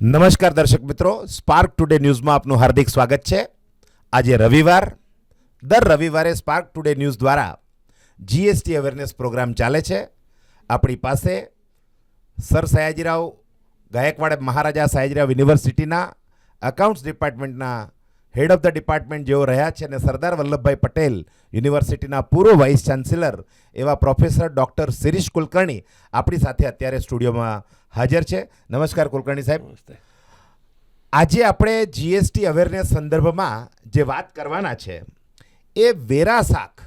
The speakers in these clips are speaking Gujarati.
નમસ્કાર દર્શક મિત્રો સ્પાર્ક ટુડે ન્યૂઝમાં આપનું હાર્દિક સ્વાગત છે. આજે રવિવાર, દર રવિવારે સ્પાર્ક ટુડે ન્યૂઝ દ્વારા જીએસટી અવેરનેસ પ્રોગ્રામ ચાલે છે. આપણી પાસે સર સયાજીરાવ, ગાયકવાડ મહારાજા સયાજીરાવ યુનિવર્સિટીના અકાઉન્ટ્સ ડિપાર્ટમેન્ટના હેડ ઓફ ધ ડિપાર્ટમેન્ટ જેઓ રહ્યા છે અને સરદાર વલ્લભભાઈ પટેલ યુનિવર્સિટીના પૂર્વ વાઇસ ચાન્સેલર એવા પ્રોફેસર ડૉક્ટર શિરીષ કુલકર્ણી આપણી સાથે અત્યારે સ્ટુડિયોમાં હાજર છે. નમસ્કાર કુલકર્ણી સાહેબ. આજે આપણે જીએસટી અવેરનેસ સંદર્ભમાં જે વાત કરવાના છે એ વેરા શાખ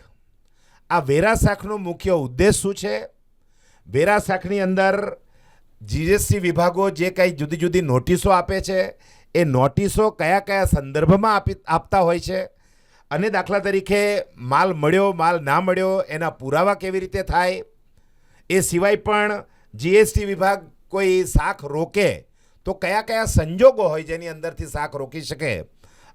આ વેરા શાખનો મુખ્ય ઉદ્દેશ શું છે? વેરા શાખની અંદર જીએસટી વિભાગો જે કંઈ જુદી જુદી નોટિસો આપે છે એ નોટિસો કયા કયા સંદર્ભમાં આપી આપતા હોય છે? અને દાખલા તરીકે માલ મળ્યો, માલ ના મળ્યો, એના પુરાવા કેવી રીતે થાય? એ સિવાય પણ જીએસટી વિભાગ કોઈ શાખ રોકે તો કયા કયા સંજોગો હોય જેની અંદરથી શાક રોકી શકે?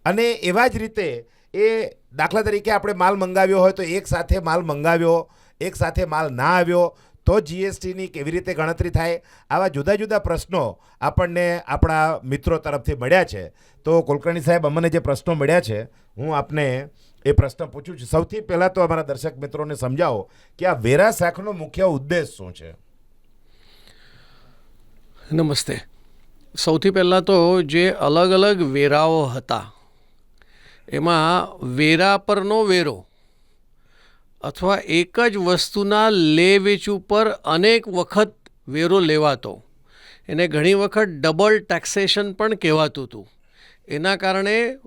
અને એવા જ રીતે એ દાખલા તરીકે આપણે માલ મંગાવ્યો હોય તો એક સાથે માલ મંગાવ્યો, એક સાથે માલ ના આવ્યો તો જીએસટીની કેવી રીતે ગણતરી થાય? આવા જુદા જુદા પ્રશ્નો આપણને આપણા મિત્રો તરફથી મળ્યા છે. તો કુલકર્ણી સાહેબ, અમને જે પ્રશ્નો મળ્યા છે, હું આપને એ પ્રશ્ન પૂછું છું. સૌથી પહેલાં તો અમારા દર્શક મિત્રોને સમજાવો કે આ વેરા શાખનો મુખ્ય ઉદ્દેશ શું છે? નમસ્તે. સૌથી પહેલાં તો જે અલગ અલગ વેરાઓ હતા, એમાં વેરા પરનો વેરો અથવા એક જ વસ્તુના લે વેચ ઉપર અનેક વખત વેરો લેવાતો. એને ઘણી વખત ડબલ ટેક્સેશન પણ કહેવાતું હતું. એના કારણે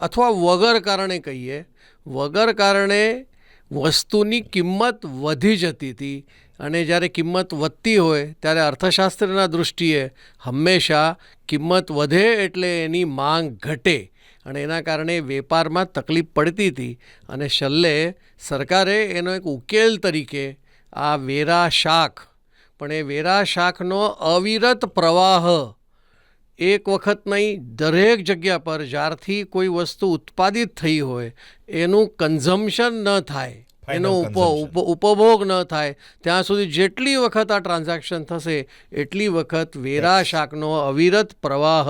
અથવા વગર કારણે કહીએ, વગર કારણે વસ્તુની કિંમત વધી જતી હતી અને જ્યારે કિંમત વધતી હોય ત્યારે અર્થશાસ્ત્રના દૃષ્ટિએ હંમેશા કિંમત વધે એટલે એની માંગ ઘટે. અને એના કારણે વેપારમાં તકલીફ પડતી હતી. અને છેલ્લે સરકારે એનો એક ઉકેલ તરીકે આ વેરા શાખ પણ એ વેરા શાખનો અવિરત પ્રવાહ એક વખત નહીં દરેક જગ્યા પર જ્યારથી કોઈ વસ્તુ ઉત્પાદિત થઈ હોય એનું કન્ઝમ્પશન ન થાય એનો ઉપ ઉપ- ઉપભોગ ન થાય ત્યાં સુધી જેટલી વખત આ ટ્રાન્ઝેક્શન થશે એટલી વખત વેરા શાકનો અવિરત પ્રવાહ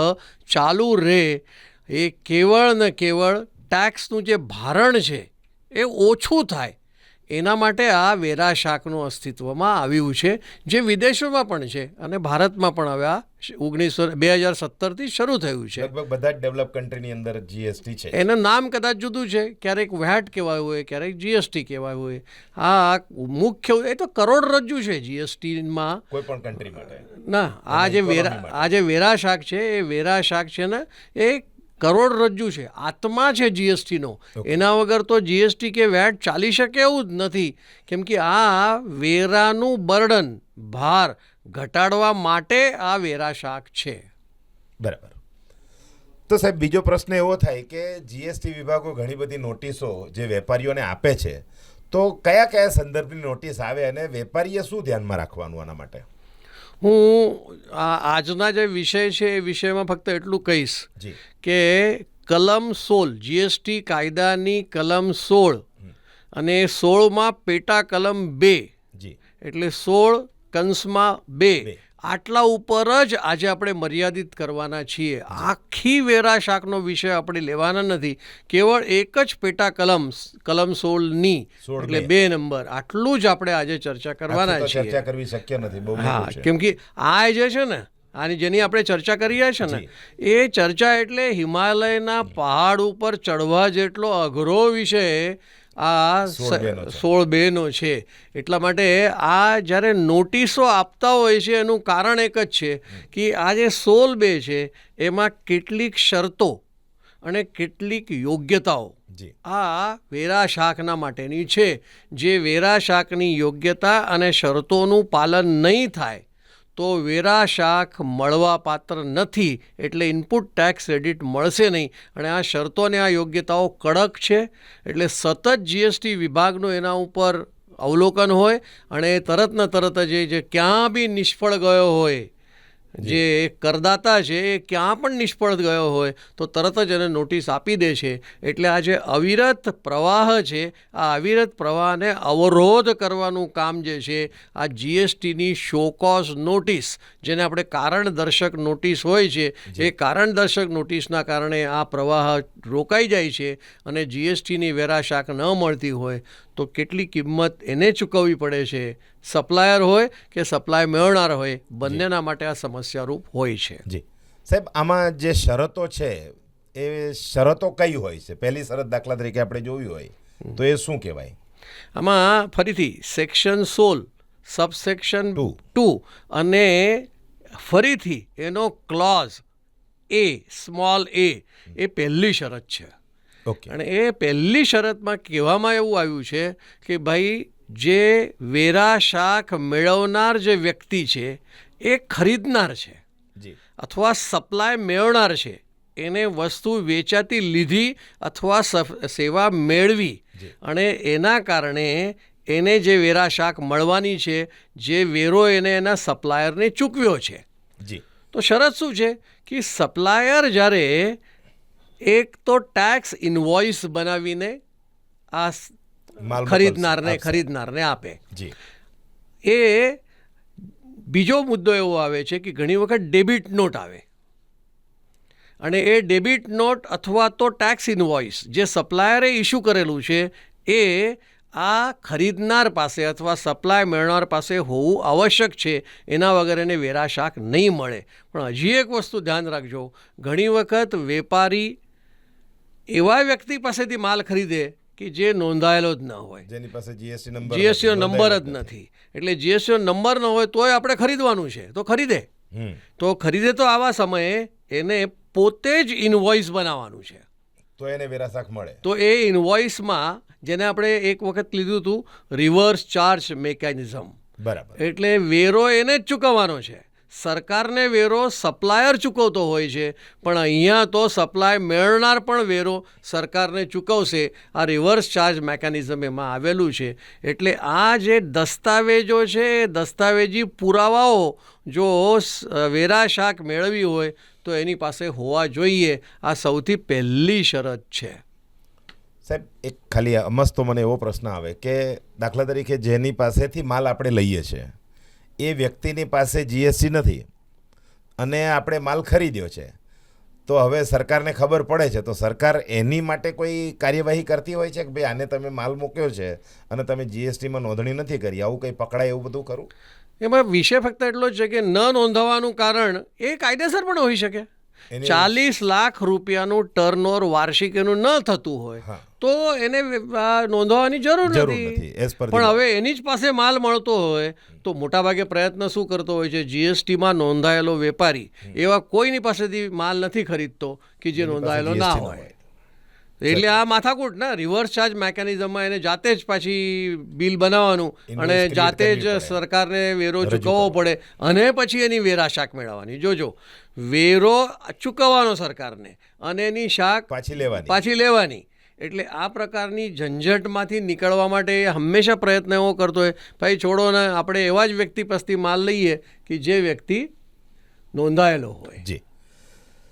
ચાલુ રહે એ કેવળ ને કેવળ ટેક્સનું જે ભારણ છે એ ઓછું થાય. એના માટે આ વેરા શાકનું અસ્તિત્વમાં આવ્યું છે જે વિદેશોમાં પણ છે અને ભારતમાં પણ હવે આ ઓગણીસો બે હજાર સત્તરથી શરૂ થયું છે. લગભગ બધા જ ડેવલપ કન્ટ્રીની અંદર જીએસટી છે. એનું નામ કદાચ જુદું છે ક્યારેક વેટ કહેવાય હોય ક્યારેક જીએસટી કહેવાય હોય. આ મુખ્ય એ તો કરોડરજ્જુ છે જીએસટીમાં કોઈ પણ કન્ટ્રી માટે. ના આ જે વેરા આ જે વેરા શાક છે એ વેરા શાક છે ને એ કરોડરજ્જુ છે આત્મા છે જીએસટીનો એના વગર તો જીએસટી કે વેટ ચાલી શકે એવું જ નથી. કેમ કે આ વેરાનું બર્ડન ભાર ઘટાડવા માટે આ વેરા શાક છે. બરાબર. તો સાહેબ બીજો પ્રશ્ન એવો થાય કે જીએસટી વિભાગો ઘણી બધી નોટિસો જે વેપારીઓને આપે છે તો કયા કયા સંદર્ભની નોટિસ આવે અને વેપારીએ શું ધ્યાનમાં રાખવાનું આના માટે? હું આજના જે વિષય છે એ વિષયમાં ફક્ત એટલું કહીશ જી. કે કલમ સોળ જીએસટી કાયદાની કલમ સોળ અને સોળમાં પેટા કલમ બે એટલે સોળ કંસમાં બે. આટલા ઉપર જ આજે આપણે મર્યાદિત કરવાના છીએ. આખી વેરા શાકનો વિષય આપણે લેવાના નથી. કેવળ એક જ પેટા કલમ કલમ સોળની એટલે બે. નંબર. આટલું જ આપણે આજે ચર્ચા કરવાના છીએ. ચર્ચા કરવી શક્ય નથી. હા કેમ કે આ જે છે ને આની જેની આપણે ચર્ચા કરી રહ્યા છે ને એ ચર્ચા એટલે હિમાલયના પહાડ ઉપર ચડવા જેટલો અઘરો વિષય આ સોળ બેનો છે. એટલા માટે આ જ્યારે નોટિસો આપતા હોય છે એનું કારણ એક જ છે કે આ જે સોળ બે છે એમાં કેટલીક શરતો અને કેટલીક યોગ્યતાઓ આ વેરા શાકના માટેની છે. જે વેરા શાકની યોગ્યતા અને શરતોનું પાલન નહીં થાય તો વેરા શાખ મળવા પાત્ર નથી એટલે ઇનપુટ ટેક્સ ક્રેડિટ મળશે નહીં. અને આ શરતો અને આ યોગ્યતાઓ કડક છે, એટલે સતત જીએસટી વિભાગનું એના ઉપર અવલોકન હોય અને તરત ને તરત જ એ જે ક્યાં બી નિષ્ફળ ગયો હોય જે કરદાતા છે એ ક્યાં પણ નિષ્ફળ ગયો હોય તો તરત જ એને નોટિસ આપી દે છે. એટલે આ જે અવિરત પ્રવાહ છે આ અવિરત પ્રવાહને અવરોધ કરવાનું કામ જે છે આ જીએસટીની શોકોઝ નોટિસ જેને આપણે કારણ દર્શક નોટિસ હોય છે એ કારણ દર્શક નોટિસના કારણે આ પ્રવાહ રોકાઈ જાય છે અને જીએસટીની વેરા શાક ન મળતી હોય તો કેટલી કિંમત એને ચૂકવવી પડે છે? સપ્લાયર હોય કે સપ્લાય મેળવનાર હોય બંનેના માટે આ સમસ્યારૂપ હોય છે. જી. સાહેબ આમાં જે શરતો છે એ શરતો કઈ હોય છે? પહેલી શરત દાખલા તરીકે આપણે જોવી હોય તો એ શું કહેવાય? આમાં ફરીથી સેક્શન સોળ સબસેક્શન. ટુ. અને ફરીથી એનો ક્લોઝ એ સ્મોલ એ એ પહેલી શરત છે. ઓકે. અને એ પહેલી શરતમાં કહેવામાં એવું આવ્યું છે કે ભાઈ જે વેરા શાક મેળવનાર જે વ્યક્તિ છે એ ખરીદનાર છે. અથવા સપ્લાય મેળવનાર છે. એને વસ્તુ વેચાતી લીધી અથવા સેવા મેળવી. અને એના કારણે એને જે વેરા શાક મળવાની છે જે વેરો એને એના સપ્લાયરને ચૂકવ્યો છે. જી. તો શરત શું છે? કે સપ્લાયર જ્યારે એક તો ટેક્સ ઇન્વોઇસ બનાવીને આ ખરીદનારને ખરીદનારને આપે. જી. એ બીજો મુદ્દો એવો આવે છે કે ઘણી વખત ડેબિટ નોટ આવે. અને એ ડેબિટ નોટ અથવા તો ટેક્સ ઇન્વોઇસ જે સપ્લાયરે ઇસ્યુ કરેલું છે એ આ ખરીદનાર પાસે અથવા સપ્લાય મેળવનાર પાસે હોવું આવશ્યક છે. એના વગર એને વેરા શાક નહીં મળે. પણ હજી એક વસ્તુ ધ્યાન રાખજો. ઘણી વખત વેપારી એવા વ્યક્તિ પાસેથી માલ ખરીદે કે જે નોંધાયેલો જ ન હોય. જેની પાસે જીએસટી નંબર જીએસટીનો નંબર જ નથી. એટલે જીએસટીનો નંબર ન હોય તોય આપણે ખરીદવાનું છે. તો ખરીદે. તો ખરીદે તો આવા સમયે એને પોતે જ ઇન્વોઇસ બનાવવાનું છે. તો એને વેરાશાક મળે. તો એ ઇન્વોઇસમાં જેને આપણે એક વખત લીધું હતું રિવર્સ ચાર્જ મેકેનિઝમ બરાબર. એટલે વેરો એને જ ચૂકવવાનો છે. સરકારને વેરો સપ્લાયર ચૂકવતો હોય છે, પણ અહીંયા તો સપ્લાય મેળનાર પણ વેરો સરકારને ચૂકવશે. આ રિવર્સ ચાર્જ મેકેનિઝમ એમાં આવેલું છે. એટલે આ જે દસ્તાવેજો છે, એ દસ્તાવેજી પુરાવાઓ જો વેરા શાક મેળવી હોય, તો એની પાસે હોવા જોઈએ. આ સૌથી પહેલી શરત છે. સાહેબ, એક ખાલી અમસ્તો મને એવો પ્રશ્ન આવે કે દાખલા તરીકે જેની પાસેથી માલ આપણે લઈએ છીએ એ વ્યક્તિની પાસે જીએસટી નથી. અને આપણે માલ ખરીદ્યો છે. તો હવે સરકારને ખબર પડે છે. તો સરકાર એની માટે કોઈ કાર્યવાહી કરતી હોય છે કે ભાઈ આને તમે માલ મૂક્યો છે અને તમે જીએસટીમાં નોંધણી નથી કરી? આવું કંઈ પકડાય એવું બધું કરું એમાં વિષય ફક્ત એટલો જ છે કે ન નોંધાવાનું કારણ એ કાયદેસર પણ હોઈ શકે. ચાલીસ લાખ રૂપિયાનું ટર્નઓવર વાર્ષિક એનું ન થતું હોય તો એને નોંધવાની જરૂર જરૂર નથી. પણ હવે એની જ પાસે માલ મળતો હોય તો મોટાભાગે પ્રયત્ન શું કરતો હોય છે? જીએસટીમાં નોંધાયેલો વેપારી એવા કોઈની પાસેથી માલ નથી ખરીદતો કે જે નોંધાયેલો ના હોય. એટલે આ માથાકૂટ ના રિવર્સ ચાર્જ મેકેનિઝમમાં એને જાતે જ પાછી બિલ બનાવવાનું અને જાતે જ સરકારને વેરો ચૂકવવો પડે અને પછી એની વેરા શાક મેળવવાની. જોજો વેરો ચૂકવવાનો સરકારને અને એની શાક પાછી લેવાની. પાછી લેવાની. એટલે આ પ્રકારની ઝંઝટમાંથી નીકળવા માટે હંમેશા પ્રયત્ન એવો કરતો હોય ભાઈ છોડો ને આપણે એવા જ વ્યક્તિ પસ્તી માલ લઈએ કે જે વ્યક્તિ નોંધાયેલો હોય. જી.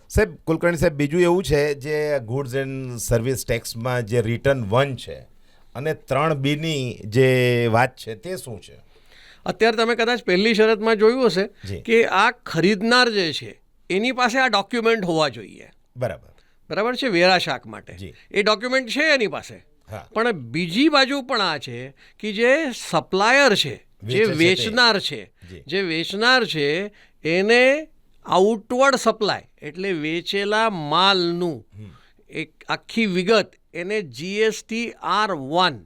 સાહેબ કુલકર્ણી સાહેબ બીજું એવું છે જે ગુડ્સ એન્ડ સર્વિસ ટેક્સમાં જે રિટર્ન વન છે અને ત્રણ બીની જે વાત છે તે શું છે? અત્યારે તમે કદાચ પહેલી શરતમાં જોયું હશે કે આ ખરીદનાર જે છે એની પાસે આ ડોક્યુમેન્ટ હોવા જોઈએ. બરાબર. બરાબર છે? વેરા શાક માટે. એ ડોક્યુમેન્ટ છે એની પાસે. પણ બીજી બાજુ પણ આ છે કે જે સપ્લાયર છે જે. વેચનાર છે જે વેચનાર છે એને આઉટવર્ડ સપ્લાય એટલે વેચેલા માલનું. એક આખી વિગત એને જીએસટી આર વન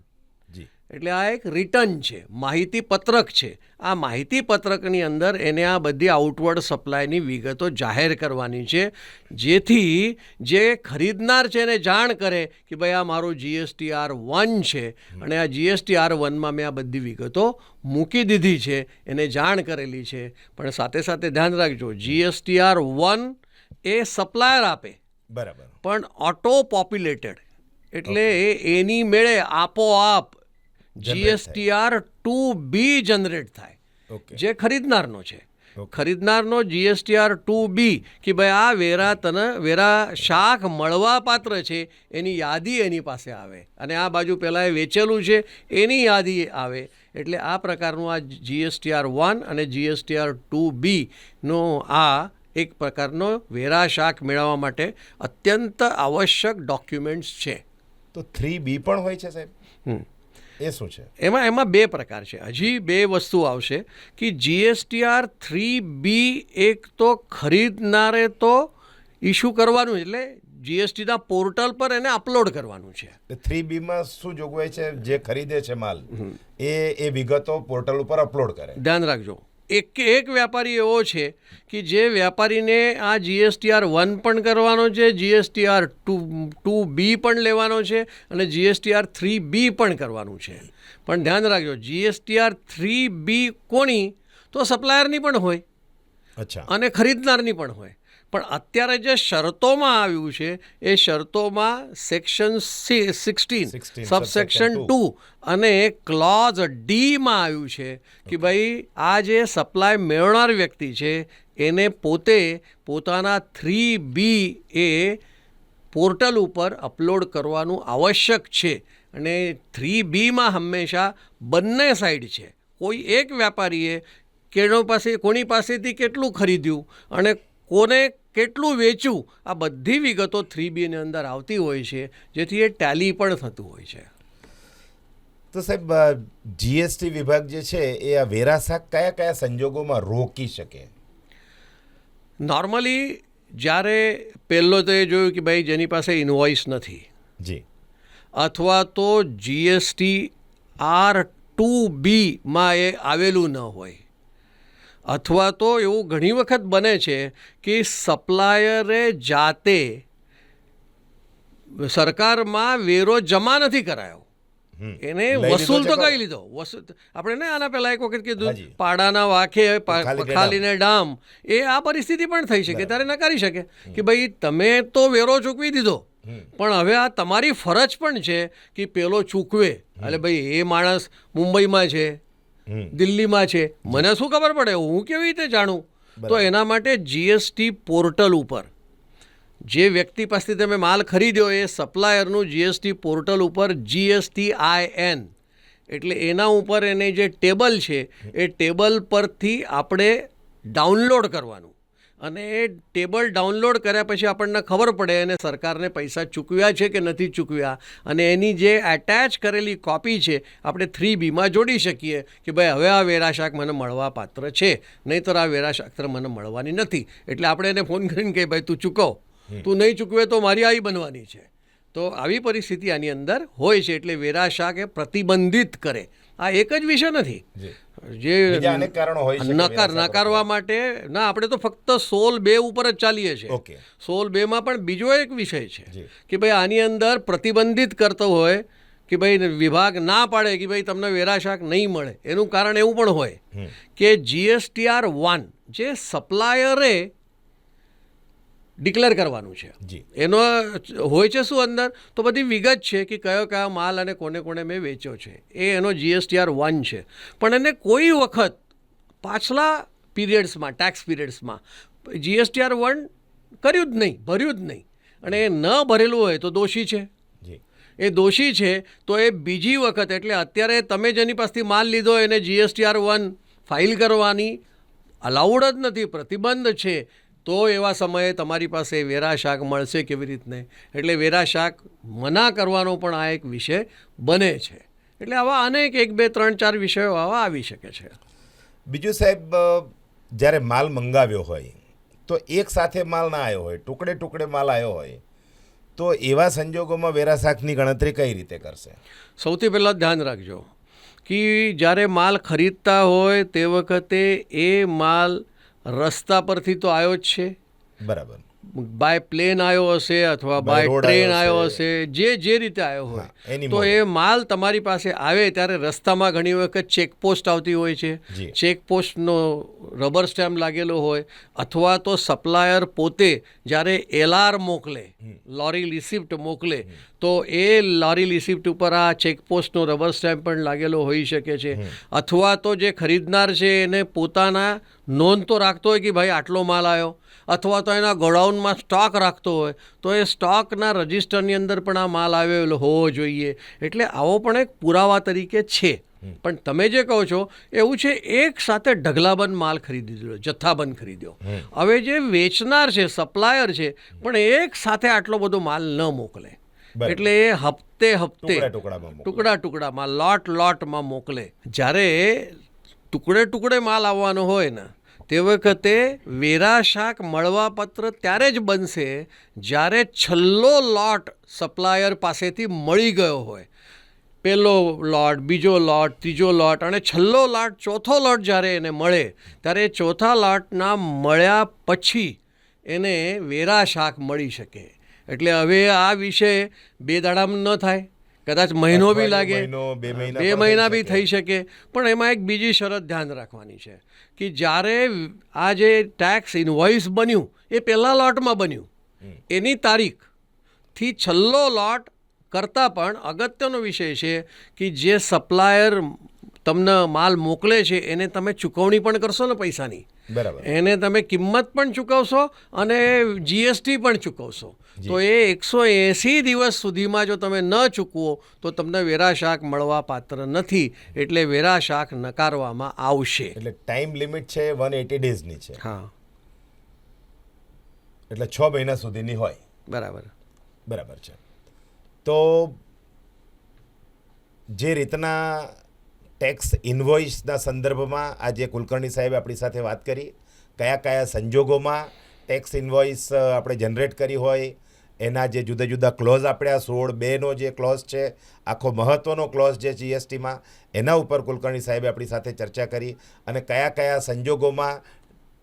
એટલે આ એક રિટર્ન છે માહિતી પત્રક છે. આ માહિતી પત્રકની અંદર એને આ બધી આઉટવર્ડ સપ્લાયની વિગતો જાહેર કરવાની છે જેથી જે ખરીદનાર છે એને જાણ કરે કે ભાઈ આ મારું જીએસટી આર વન છે. અને આ જીએસટી આર વનમાં મેં આ બધી વિગતો મૂકી દીધી છે એને જાણ કરેલી છે. પણ સાથે સાથે ધ્યાન રાખજો GST R one A supplier આપે. બરાબર. પણ ઓટો પોપ્યુલેટેડ એટલે એની મેળે આપોઆપ જીએસટીઆર ટુ બી જનરેટ થાય. જે ખરીદનારનો છે. ખરીદનારનો જીએસટીઆર ટુ બી કે ભાઈ આ વેરા તને વેરા શાક મળવા પાત્ર છે એની યાદી એની પાસે આવે. અને આ બાજુ પહેલાં એ વેચેલું છે એની યાદી આવે. એટલે આ પ્રકારનું આ જીએસટીઆર વન અને જીએસટીઆર ટુ બીનો આ એક પ્રકારનો વેરા શાક મેળવવા માટે અત્યંત આવશ્યક ડોક્યુમેન્ટ્સ છે. તો થ્રી બી પણ હોય છે સાહેબ? હમ. એ શું છે? એમાં એમાં બે પ્રકાર છે. હજી બે વસ્તુ આવશે કે જીએસટીઆર થ્રી બી એક તો ખરીદનારે તો ઇસ્યુ કરવાનું એટલે જીએસટીના પોર્ટલ પર એને અપલોડ કરવાનું છે. થ્રી બીમાં શું જોગવાઈ છે? જે ખરીદે છે માલ એ એ વિગતો પોર્ટલ ઉપર અપલોડ કરે. ધ્યાન રાખજો. એક એક વ્યાપારી એવો છે કે જે વ્યાપારીને આ જીએસટીઆર વન પણ કરવાનો છે જીએસટીઆર ટુ ટુ બી પણ લેવાનો છે અને જીએસટીઆર થ્રી બી પણ કરવાનું છે. પણ ધ્યાન રાખજો જીએસટીઆર થ્રી બી કોની? તો સપ્લાયરની પણ હોય. અચ્છા. અને ખરીદનારની પણ હોય. પણ અત્યારે જે શરતોમાં આવ્યું છે એ શરતોમાં સેક્શન સિક્સટીન 16, સબસેક્શન ટુ અને ક્લોઝ ડીમાં આવ્યું છે કે ભાઈ આ જે સપ્લાય મેળવનાર વ્યક્તિ છે એને પોતે પોતાના થ્રી બી એ પોર્ટલ ઉપર અપલોડ કરવાનું આવશ્યક છે. અને થ્રી બીમાં હંમેશા બંને સાઈડ છે. કોઈ એક વ્યાપારીએ કેનો પાસે કોની પાસેથી કેટલું ખરીદ્યું અને કોને કેટલું વેચ્યું આ બધી વિગતો થ્રી બીની અંદર આવતી હોય છે જેથી એ ટેલી પણ થતું હોય છે. તો સાહેબ જીએસટી વિભાગ જે છે એ આ વેરાશાક કયા કયા સંજોગોમાં રોકી શકે? નોર્મલી જ્યારે પહેલો તો એ જોયું કે ભાઈ જેની પાસે ઇન્વોઇસ નથી. જી. અથવા તો જીએસટી આર ટુ બીમાં એ આવેલું ન હોય. અથવા તો એવું ઘણી વખત બને છે કે સપ્લાયરે જાતે સરકારમાં વેરો જમા નથી કરાયો. એને વસૂલ તો? કઈ લીધો. વસૂલ આપણે ને આના પહેલા એક વખત કીધું પાડાના વાંખે ખાલીને પખાલીને ડામ. એ આ પરિસ્થિતિ પણ થઈ શકે ત્યારે નકારી શકે કે ભાઈ તમે તો વેરો ચૂકવી દીધો. પણ હવે આ તમારી ફરજ પણ છે કે પેલો ચૂકવે. એટલે ભાઈ એ માણસ મુંબઈમાં છે. દિલ્હીમાં છે. મને શું ખબર પડે? હું કેવી રીતે જાણું? તો એના માટે જીએસટી પોર્ટલ ઉપર. જે વ્યક્તિ પાસેથી તમે માલ ખરીદ્યો એ સપ્લાયરનું જીએસટી પોર્ટલ ઉપર જીએસટી આઈ એન એટલે એના ઉપર એને જે ટેબલ છે એ ટેબલ પરથી આપણે ડાઉનલોડ કરવાનું. અને એ ટેબલ ડાઉનલોડ કર્યા પછી આપણને ખબર પડે અને સરકારને પૈસા ચૂકવ્યા છે કે નથી ચૂકવ્યા. અને એની જે એટેચ કરેલી કોપી છે આપણે થ્રી બીમાં જોડી શકીએ કે ભાઈ હવે આ વેરાશાક મને મળવા પાત્ર છે. નહીંતર આ વેરાશાક મને મળવાની નથી. એટલે આપણે એને ફોન કરીને કે ભાઈ તું ચૂકવ તું નહીં ચૂકવે તો મારી આવી બનવાની છે. તો આવી પરિસ્થિતિ આની અંદર હોય છે એટલે વેરાશાક એ પ્રતિબંધિત કરે. આ એક જ વિષય નથી. જે. નકાર નકારવા માટે ના આપણે તો ફક્ત સોલ બે ઉપર જ ચાલીએ છીએ. સોલ બેમાં પણ બીજો એક વિષય છે કે ભાઈ આની અંદર પ્રતિબંધિત કરતો હોય કે ભાઈ વિભાગ ના પાડે કે ભાઈ તમને વેરાશાક નહીં મળે. એનું કારણ એવું પણ હોય કે જીએસટીઆર વન જે સપ્લાયરે ડિક્લેર કરવાનું છે. જી. એનો હોય છે શું અંદર? તો બધી વિગત છે કે કયો કયો માલ અને કોને કોને મેં વેચ્યો છે. એ એનો જીએસટીઆર વન છે. પણ એને કોઈ વખત પાછલા પીરિયડ્સમાં ટેક્સ પીરિયડ્સમાં જીએસટીઆર વન કર્યું જ નહીં ભર્યું જ નહીં. અને એ ન ભરેલું હોય તો દોષી છે. જી. એ દોષી છે તો એ બીજી વખત એટલે અત્યારે તમે જેની પાસેથી માલ લીધો એને જીએસટીઆર વન ફાઇલ કરવાની અલાઉડ જ નથી પ્રતિબંધ છે. તો એવા સમયે તમારી પાસે વેરા શાક મળશે કેવી રીતને? એટલે વેરા શાક મના કરવાનો પણ આ એક વિષય બને છે. એટલે આવા અનેક એક બે ત્રણ ચાર વિષયો આવા આવી શકે છે. બીજું સાહેબ જ્યારે માલ મંગાવ્યો હોય તો એક સાથે માલ ના આવ્યો હોય ટુકડે ટુકડે માલ આવ્યો હોય તો એવા સંજોગોમાં વેરા શાકની ગણતરી કઈ રીતે કરશે? સૌથી પહેલાં ધ્યાન રાખજો કે જ્યારે માલ ખરીદતા હોય તે વખતે એ માલ રસ્તા પરથી તો આવ્યો જ છે. બરાબર. બાય પ્લેન આવ્યો હશે અથવા બાય ટ્રેન આવ્યો હશે. જે જે રીતે આવ્યો હોય. તો એ માલ તમારી પાસે આવે ત્યારે રસ્તામાં ઘણી વખત ચેકપોસ્ટ આવતી હોય છે. ચેકપોસ્ટનો રબર સ્ટેમ્પ લાગેલો હોય અથવા તો સપ્લાયર પોતે જ્યારે એલઆર મોકલે લોરી રિસિપ્ટ મોકલે તો એ લોરી રિસિપ્ટ ઉપર આ ચેકપોસ્ટનો રબર સ્ટેમ્પ પણ લાગેલો હોઈ શકે છે. અથવા તો જે ખરીદનાર છે એને પોતાના નોંધ તો રાખતો હોય કે ભાઈ આટલો માલ આવ્યો અથવા તો એના ગોડાઉનમાં સ્ટોક રાખતો હોય તો એ સ્ટોકના રજિસ્ટરની અંદર પણ આ માલ આવેલો હોવો જોઈએ. એટલે આવો પણ એક પુરાવા તરીકે છે. પણ તમે જે કહો છો એવું છે એક સાથે ઢગલાબંધ માલ ખરીદી દીધો જથ્થાબંધ ખરીદ્યો. હવે જે વેચનાર છે સપ્લાયર છે પણ એક સાથે આટલો બધો માલ ન મોકલે. એટલે એ હપ્તે હપ્તે ટુકડા ટુકડામાં મોકલો. ટુકડા ટુકડામાં લોટ લોટમાં મોકલે. જ્યારે ટુકડે ટુકડે માલ આવવાનો હોય ને તે વખતે વેરા શાક મળવાપત્ર ત્યારે જ બનશે જ્યારે છેલ્લો લોટ સપ્લાયર પાસેથી મળી ગયો હોય. પહેલો લોટ, બીજો લોટ, ત્રીજો લોટ અને છેલ્લો લોટ, ચોથો લોટ જ્યારે એને મળે, ત્યારે ચોથા લોટના મળ્યા પછી એને વેરા શાક મળી શકે. એટલે હવે આ વિષય બે દાડામાં ન થાય. કદાચ મહિનો બી લાગે બે મહિના બે થઈ શકે. પણ એમાં એક બીજી શરત ધ્યાન રાખવાની છે કે જ્યારે આ જે ટેક્સ ઇન્વોઇસ બન્યું એ પહેલાં લોટમાં બન્યું. એની તારીખથી છેલ્લો લોટ કરતાં પણ અગત્યનો વિષય છે કે જે સપ્લાયર તમને માલ મોકલે છે એને તમે ચૂકવણી પણ કરશો ને પૈસાની. બરાબર. એને તમે કિંમત પણ ચૂકવશો અને જીએસટી પણ ચૂકવશો. તો એ એકસો એંસી દિવસ સુધીમાં જો તમે ન ચૂકવો તો તમને વેરા શાક મળવા પાત્ર નથી. એટલે વેરા શાક નકારવામાં આવશે. એટલે ટાઈમ લિમિટ છે વન એટી ડેઝની છે. હા. એટલે છ મહિના સુધીની હોય. બરાબર. બરાબર છે. તો જે રીતના ટેક્સ ઇન્વોઇસના સંદર્ભમાં આજે કુલકર્ણી સાહેબે આપણી સાથે વાત કરી કયા કયા સંજોગોમાં ટેક્સ ઇન્વોઇસ આપણે જનરેટ કરી હોય એના જે જુદા જુદા ક્લોઝ આપણે સોળ બેનો જે ક્લોઝ છે, આખો મહત્ત્વનો ક્લોઝ જે જીએસટીમાં એના ઉપર કુલકર્ણી સાહેબે આપણી સાથે ચર્ચા કરી અને કયા કયા સંજોગોમાં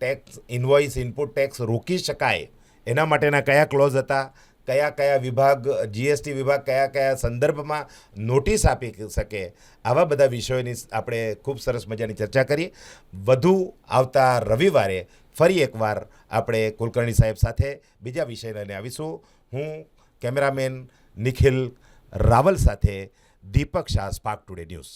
ટેક્સ ઇન્વોઇસ ઇનપુટ ટેક્સ રોકી શકાય, એના માટેના કયા ક્લોઝ હતા, કયા કયા વિભાગ જીએસટી વિભાગ કયા કયા સંદર્ભમાં નોટિસ આપી શકે, આવા બધા વિષયોની આપણે ખૂબ સરસ મજાની ચર્ચા કરી. વધુ આવતા રવિવારે ફરી એકવાર આપણે કુલકર્ણી સાહેબ સાથે બીજા વિષય લઈને આવીશું. હું કેમેરામેન નિખિલ રાવલ સાથે Deepak Shah Spark Today news.